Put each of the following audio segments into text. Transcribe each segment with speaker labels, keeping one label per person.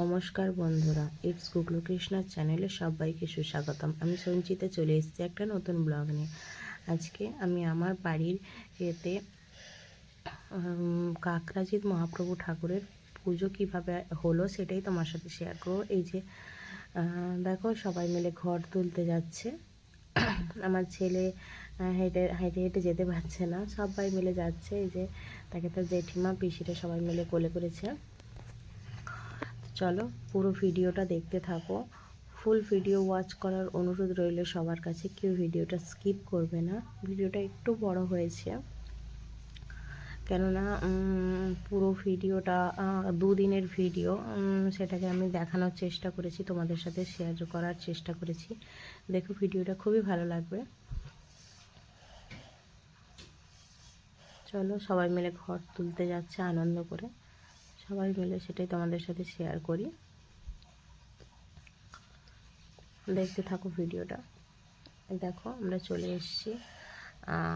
Speaker 1: নমস্কার বন্ধুরা ইটস গুগলু কৃষ্ণার চ্যানেলে সবাইকে সুস্বাগতম। আমি সঞ্চিতা চলে এসেছি একটা নতুন ব্লগ নিয়ে। আজকে আমি আমার বাড়ির এতে কাকরাজিৎ মহাপ্রভু ঠাকুরের পুজো কীভাবে হলো সেটাই তোমার সাথে শেয়ার করব। এই যে দেখো সবাই মিলে ঘর তুলতে যাচ্ছে। আমার ছেলে হেঁটে হেঁটে হেঁটে যেতে পারছে না। সবাই মিলে যাচ্ছে। এই যে, তাকে তার জেঠিমা পিসিটা সবাই মিলে কোলে করেছে। চলো পুরো ভিডিওটা দেখতে থাকো। ফুল ভিডিও ওয়াচ করার অনুরোধ রইল সবার কাছে, কেউ ভিডিওটা স্কিপ করবে না। ভিডিওটা একটু বড় হয়েছে। কেননা পুরো ভিডিওটা দুদিনের ভিডিও সেটাকে আমি দেখানোর চেষ্টা করেছি, তোমাদের সাথে শেয়ার করার চেষ্টা করেছি। দেখো, ভিডিওটা খুবই ভালো লাগবে। চলো, সবাই মিলে ঘর তুলতে যাচ্ছে আনন্দ করে। সবাই মিলে সেটাই তোমাদের সাথে শেয়ার করি। দেখতে থাকো ভিডিওটা। দেখো আমরা চলে এসেছি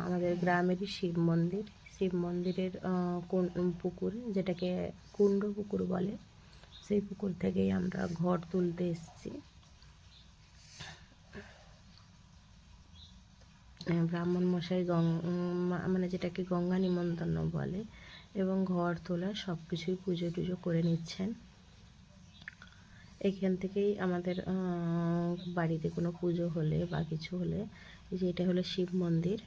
Speaker 1: আমাদের গ্রামেরই শিব মন্দির। শিব মন্দিরের পুকুর যেটাকে কুণ্ড পুকুর বলে। সেই পুকুর থেকেই আমরা ঘর তুলতে এসেছি। ব্রাহ্মণ মশাই গং উম, মানে যেটাকে গঙ্গা নিমন্ত্রণ বলে। এবং ঘর তোলা সব কিছুই পুজো টুজো করে নিচ্ছেন। এখান থেকেই আমাদের বাড়িতে কোনো পুজো হলে বা কিছু হলে, এই যে এটা হলো শিব মন্দির।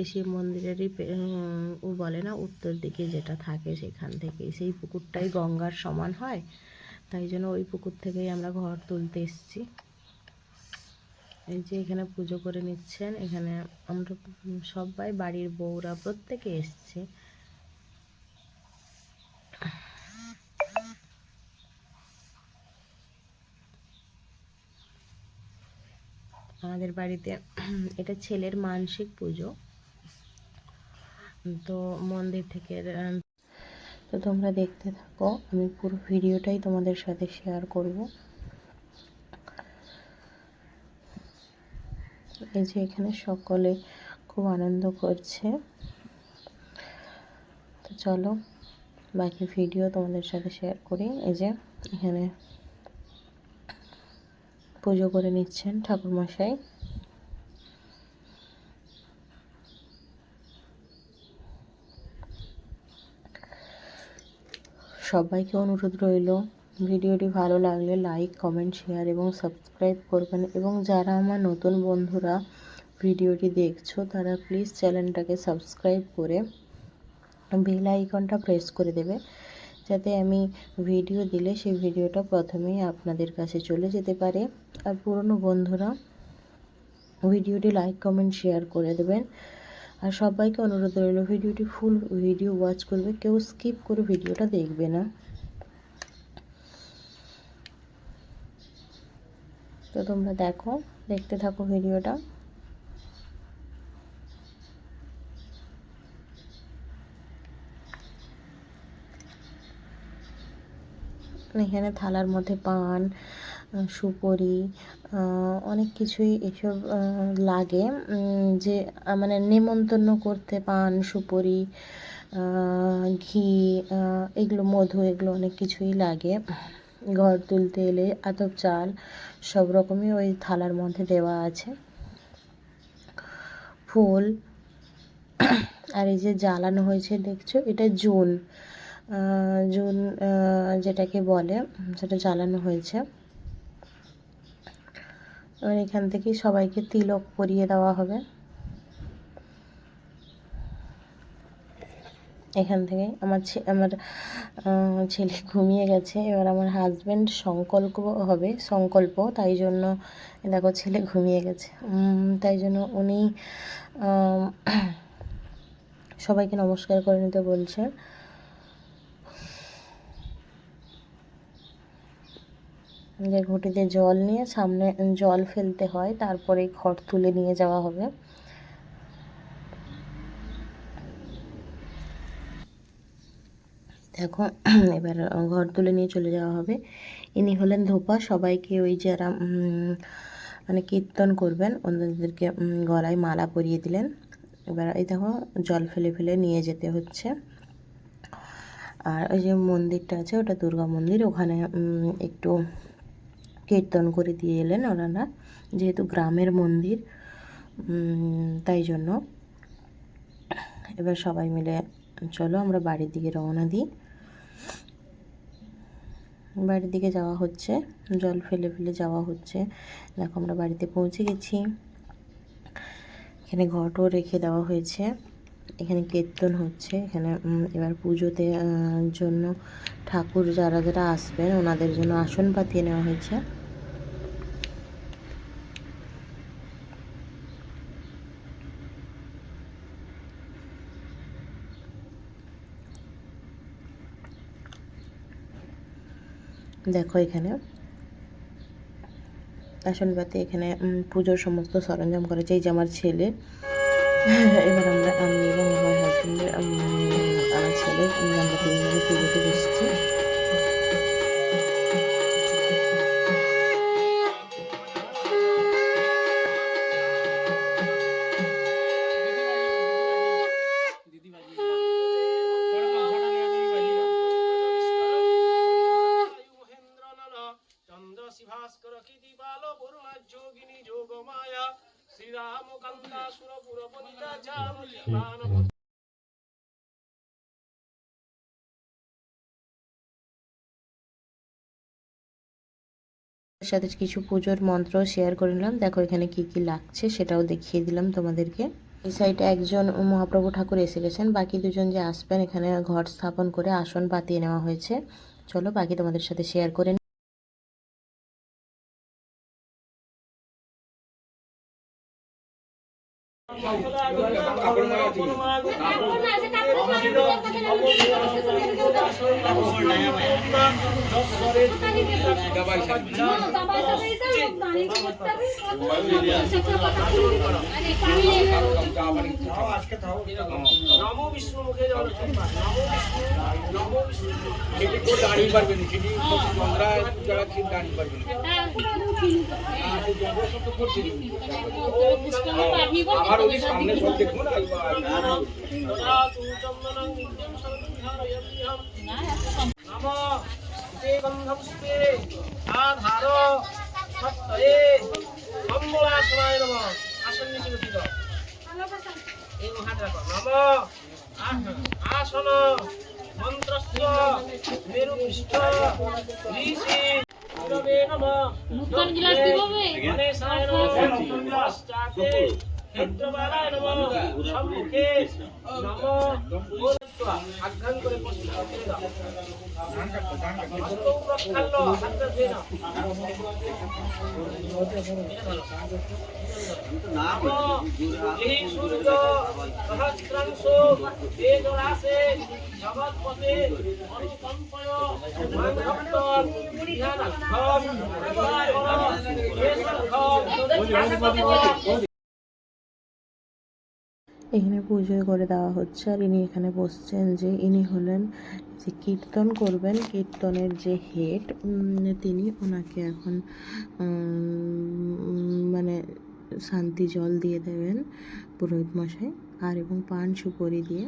Speaker 1: এই শিব মন্দিরেরই ও বলে না, উত্তর দিকে যেটা থাকে সেখান থেকে সেই পুকুরটাই গঙ্গার সমান হয়। তাই জন্য ওই পুকুর থেকেই আমরা ঘর তুলতে এসেছি। এই যে এখানে পুজো করে নিচ্ছেন, এখানে আমরা সবাই বাড়ির বউরা প্রত্যেকে এসছে। আমাদের বাড়িতে এটা ছেলের মানসিক পুজো। তো মন্দির থেকে তো তোমরা দেখতে থাকো, আমি পুরো ভিডিওটাই তোমাদের সাথে শেয়ার করব। এই যে এখানে সকলে খুব আনন্দ করছে। তো চলো, বাকি ভিডিও তোমাদের সাথে শেয়ার করি। এই যে এখানে পুজো করে নিচ্ছেন ঠাকুরমশাই। সবাইকে অনুরোধ রইল ভিডিওটি ভালো লাগলে লাইক, কমেন্ট, শেয়ার এবং সাবস্ক্রাইব করবেন। এবং যারা আমার নতুন বন্ধুরা ভিডিওটি দেখছ, তারা প্লিজ চ্যানেলটাকে সাবস্ক্রাইব করে বেল আইকনটা প্রেস করে দেবে, যাতে আমি ভিডিও দিলে সেই ভিডিওটা প্রথমেই আপনাদের কাছে চলে যেতে পারে। আর পুরনো বন্ধুরা ভিডিওটি লাইক কমেন্ট শেয়ার করে দেবেন। আর সবাইকে অনুরোধ রইল, ভিডিওটি ফুল ভিডিও ওয়াচ করবে, কেউ স্কিপ করে ভিডিওটা দেখবে না। তো তোমরা দেখো, দেখতে থাকো ভিডিওটা। এখানে থালার মধ্যে পান সুপরি অনেক কিছুই এসব লাগে। যে মানে নেমন্তন্ন করতে পান, সুপরি ঘি এগুলো মধু, এগুলো অনেক কিছুই লাগে। ঘর তুলতে এলে আতপ চাল, সব রকমই ওই থালার মধ্যে দেওয়া আছে। ফুল, আর এই যে জ্বালানো হয়েছে, দেখছ? এটা জুন। জুন যেটাকে বলে, সেটা জ্বালানো হয়েছে। এবার এখান থেকে সবাইকে তিলক পরিয়ে দেওয়া হবে। এখান থেকে আমার আমার ছেলে ঘুমিয়ে গেছে। এবার আমার হাজব্যান্ড সংকল্প হবে, সংকল্প, তাই জন্য দেখো ছেলে ঘুমিয়ে গেছে। তাই জন্য উনি সবাইকে নমস্কার করে নিতে বলছে। যে ঘটিতে জল নিয়ে সামনে, জল ফেলতে হয়, তারপরে খড় তুলে নিয়ে যাওয়া হবে। দেখো, এবার ঘর তুলে নিয়ে চলে যাওয়া হবে। ইনি হলেন ধোপা। সবাইকে ওই যারা মানে কীর্তন করবেন, ওনাদেরকে গলায় মালা পরিয়ে দিলেন। এবার এই দেখো, জল ফেলে ফেলে নিয়ে যেতে হচ্ছে। আর ওই যে মন্দিরটা আছে, ওটা দুর্গা মন্দির। ওখানে একটু কীর্তন করে দিয়ে এলেন ওনারা। যেহেতু গ্রামের মন্দির তাই জন্য। এবার সবাই মিলে, চলো আমরা বাড়ির দিকে রওনা দিই। বাড়ির দিকে যাওয়া হচ্ছে, জল ফেলে ফেলে যাওয়া হচ্ছে। দেখো আমরা বাড়িতে পৌঁছে গেছি। এখানে ঘটও রেখে দেওয়া হয়েছে। এখানে কীর্তন হচ্ছে। এখানে এবার পুজোতে জন্য ঠাকুর যারা যারা আসবেন, ওনাদের জন্য আসন পাতিয়ে নেওয়া হয়েছে। দেখো এখানে। আসন পাতি এখানে পুজোর সমস্ত সরঞ্জাম করেছে এই যে আমার ছেলে, এবার আমরা আমি এবং আমার হাজব্যান্ডের আমার ছেলে আমরা তিনজনে পুজোতে বসছি। সাথে কিছু পুজোর মন্ত্র শেয়ার করে নিলাম। দেখো এখানে কি কি লাগছে, সেটাও দেখিয়ে দিলাম তোমাদেরকে। এই সাইডে একজন মহাপ্রভু ঠাকুর এসে গেছেন। বাকি দুজন যে আসবেন, এখানে ঘর স্থাপন করে আসন পাতিয়ে নেওয়া হয়েছে। চলো বাকি তোমাদের সাথে শেয়ার করে
Speaker 2: দাঁড়িয়ে পারবে না সেটি চন্দ্রা যারা কেউ দাঁড়িয়ে পারবে না আমার
Speaker 3: আসন মন্ত্রস্য মেরুপৃষ্ঠ ঋষি নমঃ
Speaker 4: নূতন গ্লাস দিববে?
Speaker 3: গণেশায় নমঃ পশ্চাতে ক্ষেত্রবালায় নমঃ সম্মুখে নমঃ আজ্ঞান করে প্রক্ষাল্য হাত ধুয়ে নাও নমঃ এই সূর্য সহস্রাংশ তেজরাসে জগৎপতে অনুকম্পয় মানভক্তর ধ্যানার্থম কেশরঘম
Speaker 1: এখানে পুজো করে দেওয়া হচ্ছে আর ইনি এখানে বসছেন যে ইনি হলেন যে কীর্তন করবেন, কীর্তনের যে হেড তিনি ওনাকে এখন মানে শান্তি জল দিয়ে দেবেন পুরোহিত মশাই আর এবং পান সুপরি দিয়ে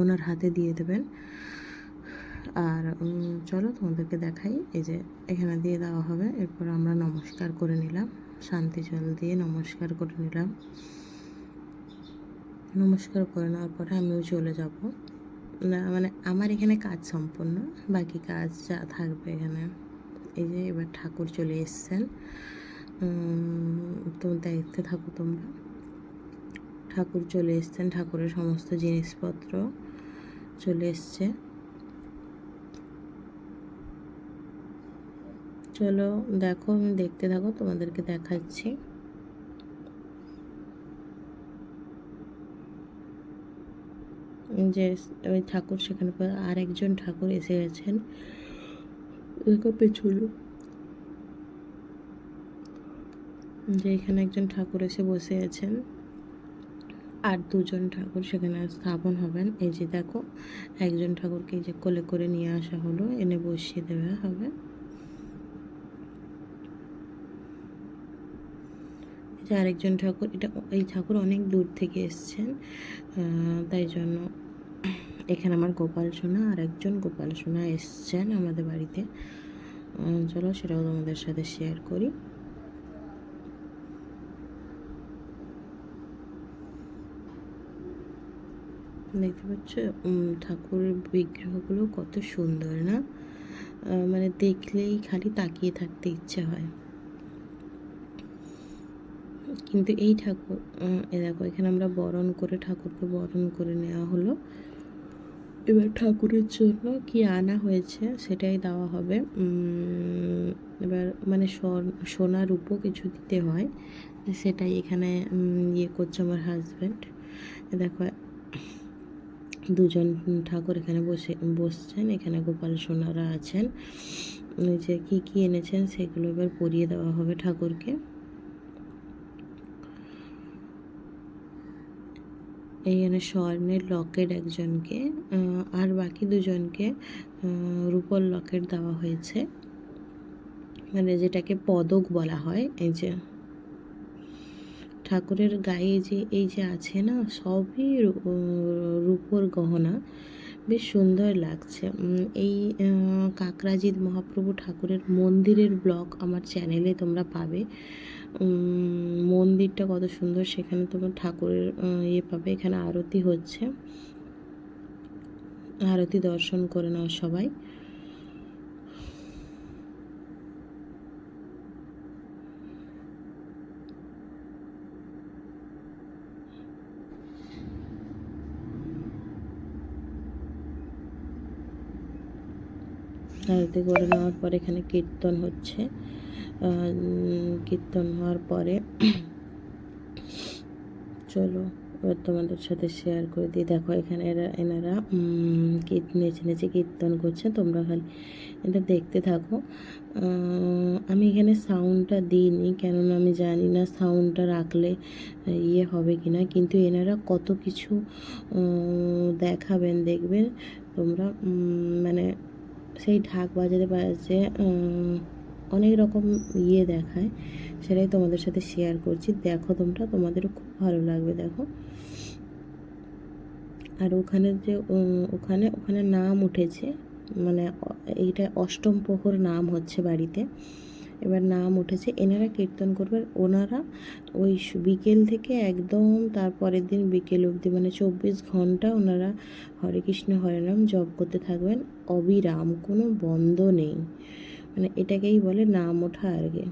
Speaker 1: ওনার হাতে দিয়ে দেবেন। আর চলো তোমাদেরকে দেখাই, এই যে এখানে দিয়ে দেওয়া হবে। এরপর আমরা নমস্কার করে নিলাম, শান্তি জল দিয়ে নমস্কার করে নিলাম। নমস্কার করে নেওয়ার পরে আমিও চলে যাব। না মানে আমার এখানে কাজ সম্পূর্ণ, বাকি কাজ যা থাকবে এখানে। এই যে এবার ঠাকুর চলে এসছেন। তো দেখতে থাকো তোমরা। ঠাকুর চলে এসছেন, ঠাকুরের সমস্ত জিনিসপত্র চলে এসছে। চলো দেখো, আমি দেখতে থাকো, তোমাদেরকে দেখাচ্ছি। যে ওই ঠাকুর সেখানে আর একজন ঠাকুর এসে গেছেন। পেছনে। যে এখানে একজন ঠাকুর এসে বসে আছেন। আর দুজন ঠাকুর সেখানে স্থাপন হবেন। এই যে দেখো, একজন ঠাকুরকে যে কোলে করে নিয়ে আসা হলো, এনে বসিয়ে দেওয়া হবে। যে আরেকজন ঠাকুর, এটা এই ঠাকুর অনেক দূর থেকে এসছেন তাই জন্য এখানে আমার গোপাল সোনা আর একজন গোপাল সোনা এসছেন আমাদের বাড়িতে। চলো সেটাও তোমাদের সাথে শেয়ার করি। দেখতে পাচ্ছ ঠাকুরের বিগ্রহগুলো কত সুন্দর না? মানে দেখলেই খালি তাকিয়ে থাকতে ইচ্ছে হয়। কিন্তু এই ঠাকুর এ দেখো, এখানে আমরা বরণ করে ঠাকুরকে বরণ করে নেওয়া হলো। এবার ঠাকুরের জন্য কি আনা হয়েছে সেটাই দেওয়া হবে। এবার মানে সোনা রূপো কিছু দিতে হয়, সেটাই এখানে ইয়ে করছে আমার হাজব্যান্ড দেখো, দুজন ঠাকুর এখানে বসে, বসছেন, এখানে গোপাল সোনারা আছেন। যে কী কী এনেছেন সেগুলো এবার পরিয়ে দেওয়া হবে ঠাকুরকে। এইখানে স্বর্ণের লকেট একজনকে আর বাকি দুজনকে রূপোর লকেট দেওয়া হয়েছে। মানে যেটাকে পদক বলা হয়, এই যে। ঠাকুরের গায়ে যে, এই যে আছে না, সবই রূপোর গহনা। বেশ সুন্দর লাগছে। এই কাকরাজিৎ মহাপ্রভু ঠাকুরের মন্দিরের ব্লগ আমার চ্যানেলে তোমরা পাবে। মন্দিরটা কত সুন্দর, সেখানে তোমার ঠাকুরের ইয়ে পাবে, এখানে আরতি হচ্ছে। আরতি দর্শন করে নাও সবাই। আরতি করে নেওয়ার পর এখানে কীর্তন হচ্ছে। কীর্তন হওয়ার পরে। চলো এবার তোমাদের সাথে শেয়ার করে দিই। দেখো এখানে এরা এনারা নেচে নেচে কীর্তন করছে। তোমরা খালি এটা দেখতে থাকো। আমি এখানে সাউন্ডটা দিইনি কেননা আমি জানি না সাউন্ডটা রাখলে ইয়ে হবে কি না কিন্তু এনারা কত কিছু দেখাবেন দেখবেন। তোমরা মানে সেই ঢাক বাজাতে আহ, অনেক রকম ইয়ে দেখায়, সেটাই তোমাদের সাথে শেয়ার করছি। দেখো তোমরা, তোমাদেরও খুব ভালো লাগবে, দেখো। আর ওখানে যে ওখানে ওখানে নাম উঠেছে মানে এইটা অষ্টম প্রহর নাম হচ্ছে বাড়িতে। এবার নাম উঠেছে, এনারা কীর্তন করবেন ওনারা ওই বিকেল থেকে একদম তারপরের দিন বিকেল অবধি মানে চব্বিশ ঘণ্টা ওনারা হরে কৃষ্ণ, হরে রাম জপ করতে থাকবেন। অবিরাম, কোনো বন্ধ নেই। মানে এটাকেই বলে নাম ওঠা আর কি।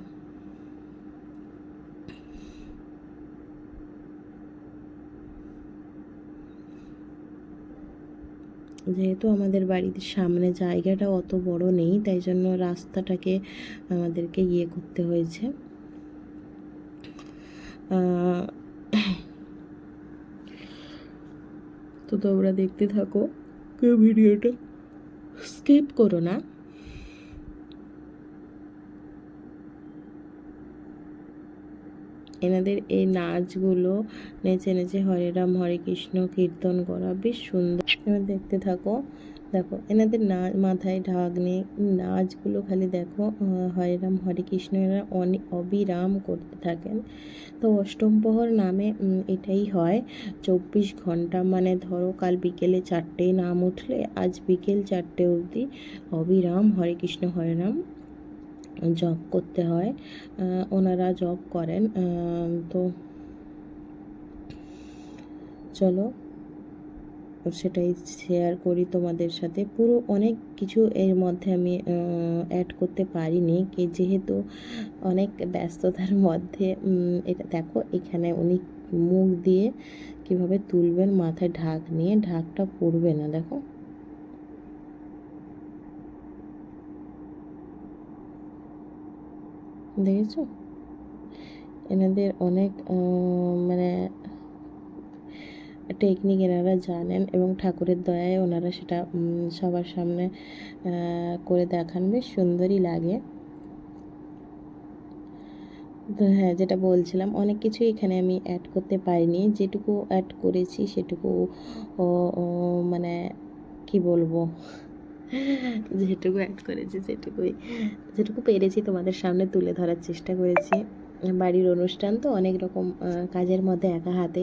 Speaker 1: যেহেতু আমাদের বাড়ির সামনে জায়গাটা অত বড় নেই তাই জন্য রাস্তাটাকে আমাদেরকে ইয়ে করতে হয়েছে। তো তোমরা দেখতে থাকো। ভিডিওটা? স্কিপ করো না। এনাদের এই নাচগুলো নেচে নেচে হরে রাম, হরে কৃষ্ণ কীর্তন করা বেশ সুন্দর। এবার দেখতে থাকো, দেখো, এনাদের না, মাথায় ঢাক নেই। নাচগুলো খালি দেখো হরে রাম, হরে কৃষ্ণ, এরা অনেক অবিরাম করতে থাকেন। তো অষ্টম প্রহর নামে এটাই হয়। চব্বিশ ঘণ্টা মানে ধরো কাল বিকেলে চারটেয় নাম উঠলে, আজ বিকেল চারটে অবধি অবিরাম, হরে কৃষ্ণ, হরে রাম জব করতে হয় ওনারা জব করেন তো চলো, সেটাই শেয়ার করি তোমাদের সাথে। পুরো অনেক কিছু এর মধ্যে আমি অ্যাড করতে পারিনি কি যেহেতু অনেক ব্যস্ততার মধ্যে এটা দেখো এখানে উনি মুখ দিয়ে কীভাবে তুলবেন, মাথায় ঢাক নিয়ে, ঢাকটা পড়বে না, দেখো। দেখেছ? এনাদের অনেক মানে টেকনিক এনারা জানেন এবং ঠাকুরের দয়ায় ওনারা সেটা সবার সামনে করে দেখান। বেশ সুন্দরই লাগে। তো হ্যাঁ যেটা বলছিলাম, অনেক কিছু এখানে আমি অ্যাড করতে পারিনি। যেটুকু অ্যাড করেছি সেটুকু মানে কি বলব? যেটুকু অ্যাড করেছি সেটুকুই যেটুকু পেরেছি তোমাদের সামনে তুলে ধরার চেষ্টা করেছি। বাড়ির অনুষ্ঠান তো অনেক রকম কাজের মধ্যে একা হাতে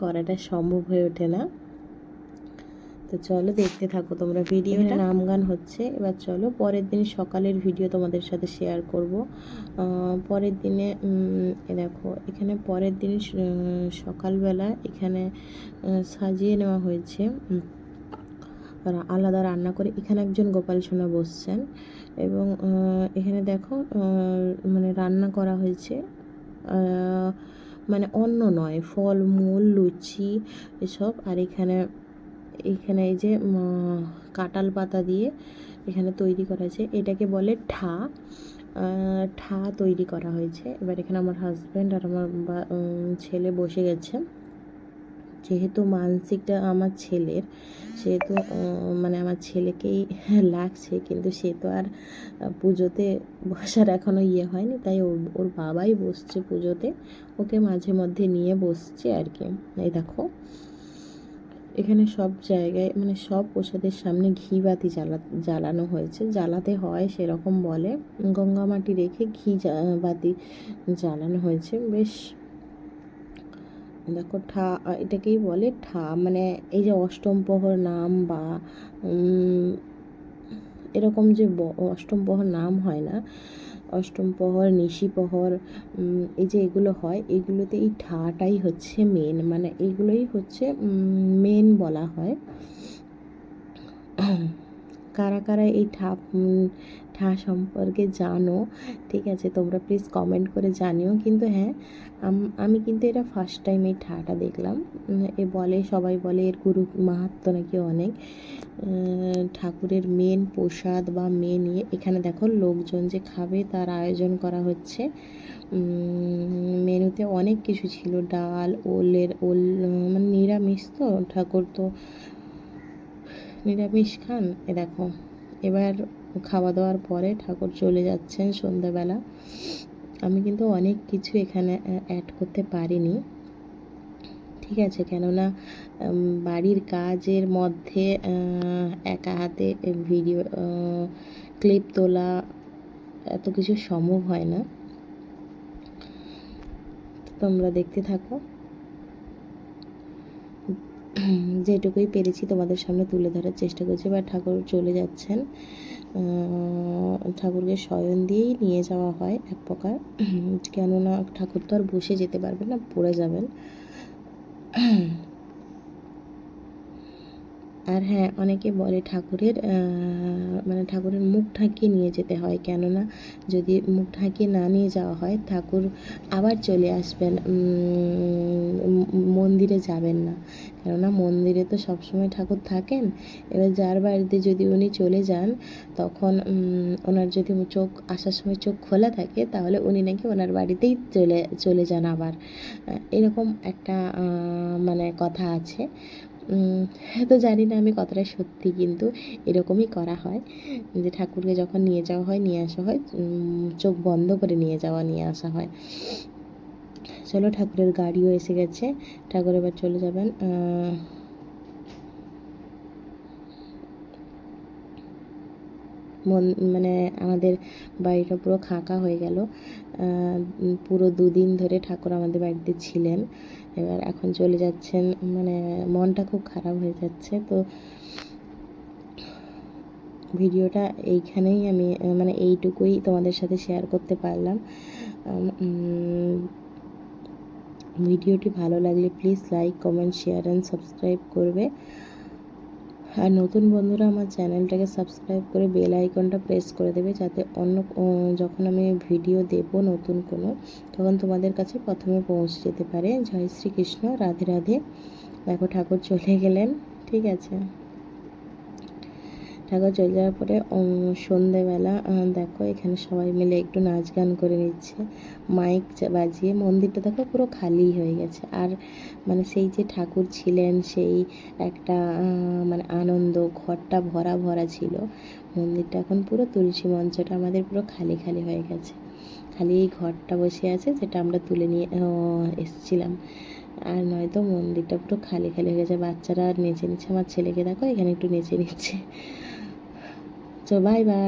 Speaker 1: করাটা সম্ভব হয়ে ওঠে না। তো চলো দেখতে থাকো তোমরা ভিডিও নাম গান হচ্ছে। এবার চলো পরের দিন সকালের ভিডিও তোমাদের সাথে শেয়ার করব। পরের দিনে দেখো এখানে পরের দিন সকালবেলা এখানে সাজিয়ে নেওয়া হয়েছে। আলাদা রান্না করে। এখানে একজন গোপাল সোনা বসছেন এবং এখানে দেখো মানে রান্না করা হয়েছে মানে অন্য নয়, ফল, মূল, লুচি এসব। আর এখানে এখানে এই যে কাঁঠাল পাতা দিয়ে এখানে তৈরি করা হয়েছে। এটাকে বলে ঠা। ঠা তৈরি করা হয়েছে। এবার এখানে আমার হাজব্যান্ড আর আমার ছেলে বসে গেছে। যেহেতু মানসিকটা আমার ছেলের, সেহেতু মানে আমার ছেলেকেই লাগছে, কিন্তু সে তো আর পুজোতে বসার এখনও ইয়ে হয়নি, তাই ওর বাবাই বসছে পুজোতে, ওকে মাঝে মধ্যে নিয়ে বসছে আর কি। এই দেখো, এখানে সব জায়গায় মানে সব প্রসাদের সামনে ঘি বাতি জ্বালা, জ্বালানো হয়েছে, জ্বালাতে হয় সেরকম বলে, গঙ্গা মাটি রেখে ঘি বাতি জ্বালানো হয়েছে, বেশ দেখো ঠা এটাকেই বলে ঠা মানে এই যে অষ্টম প্রহর নাম বা এরকম যে অষ্টম প্রহর নাম হয় না, অষ্টম প্রহর নিশি প্রহর এই যে এগুলো হয়, এগুলোতে এই ঠাটাই হচ্ছে মেন মানে এগুলোই হচ্ছে মেন বলা হয়। কারা কারা এই ঠা ঠা সম্পর্কে জানো, ঠিক আছে? তোমরা প্লিজ কমেন্ট করে জানিও। কিন্তু হ্যাঁ আমি কিন্তু এটা ফার্স্ট টাইম এই ঠাটা দেখলাম। এ বলে, সবাই বলে এর গুরু মাহাত্ম নাকি অনেক। ঠাকুরের মেন প্রসাদ বা মেন ইয়ে এখানে দেখো লোকজন যে খাবে তার আয়োজন করা হচ্ছে। মেনুতে অনেক কিছু ছিল, ডাল, ওলের, ওল মানে নিরামিষ তো, ঠাকুর তো নিরামিষ খান। এ দেখো, এবার খাওয়া দাওয়ার পরে ঠাকুর চলে যাচ্ছেন সন্ধ্যাবেলা। আমি কিন্তু অনেক কিছু এখানে অ্যাড করতে পারিনি। ঠিক আছে, কেননা বাড়ির কাজের মধ্যে একা হাতে ভিডিও ক্লিপ তোলা এত কিছু সম্ভব হয় না। তোমরা দেখতে থাকো। যেটুকুই পেরেছি তোমাদের সামনে তুলে ধরার চেষ্টা করছি বা ঠাকুর চলে যাচ্ছেন। ঠাকুরকে শয়ন দিয়েই নিয়ে যাওয়া হয় এক প্রকার। কেননা ঠাকুর তো আর বসে যেতে পারবে না, পড়ে যাবেন। আর হ্যাঁ অনেকে বলে ঠাকুরের মানে ঠাকুরের মুখ ঢাকিয়ে নিয়ে যেতে হয়। কেননা যদি মুখ ঢাকিয়ে না নিয়ে যাওয়া হয়, ঠাকুর আবার চলে আসবেন মন্দিরে যাবেন না। কেননা মন্দিরে তো সবসময় ঠাকুর থাকেন। এবার যার বাড়িতে যদি উনি চলে যান, তখন ওনার যদি চোখ, আসার সময় চোখ খোলা থাকে, তাহলে উনি নাকি ওনার বাড়িতেই চলে চলে যান আবার। এরকম একটা মানে কথা আছে। তো জানি না আমি কতটা সত্যি, কিন্তু এরকমই করা হয় যে ঠাকুরকে যখন নিয়ে যাওয়া হয়, নিয়ে আসা হয় চোখ বন্ধ করে নিয়ে যাওয়া, নিয়ে আসা হয়। চলো ঠাকুরের গাড়িও এসে গেছে। ঠাকুর এবার চলে যাবেন মন মানে আমাদের বাড়িটা পুরো খাঁকা হয়ে গেল। পুরো দুদিন ধরে ঠাকুর আমাদের বাড়িতে ছিলেন। এবার এখন চলে যাচ্ছেন মানে মনটা খুব খারাপ হয়ে যাচ্ছে। তো ভিডিওটা এইখানেই আমি মানে এইটুকুই তোমাদের সাথে শেয়ার করতে পারলাম। ভিডিওটি ভালো লাগলে please like comment share and subscribe করবে। আর নতুন বন্ধুরা, আমার চ্যানেলটাকে সাবস্ক্রাইব করে বেল আইকনটা প্রেস করে দেবে যাতে অন্য যখন আমি ভিডিও দেব নতুন কোনো, তখন তোমাদের কাছে প্রথমে পৌঁছে যেতে পারে। জয় শ্রীকৃষ্ণ, রাধে রাধে। দেখো ঠাকুর চলে গেলেন, ঠিক আছে? ঠাকুর চলে যাওয়ার পরে সন্ধেবেলা দেখো এখানে সবাই মিলে একটু নাচ গান করে নিচ্ছে। মাইক বাজিয়ে মন্দিরটা দেখো পুরো খালি হয়ে গেছে। আর মানে সেই যে ঠাকুর ছিলেন, সেই একটা মানে আনন্দ, ঘরটা ভরা ভরা ছিল। মন্দিরটা এখন পুরো তুলসী মঞ্চটা আমাদের পুরো খালি খালি হয়ে গেছে। খালি এই ঘরটা বসে আছে যেটা আমরা তুলে নিয়ে এসছিলাম। আর নয়তো মন্দিরটা পুরো খালি খালি হয়ে গেছে। বাচ্চারা নেচে নিচ্ছে। আমার ছেলেকে দেখো এখানে একটু নেচে নিচ্ছে। So bye bye.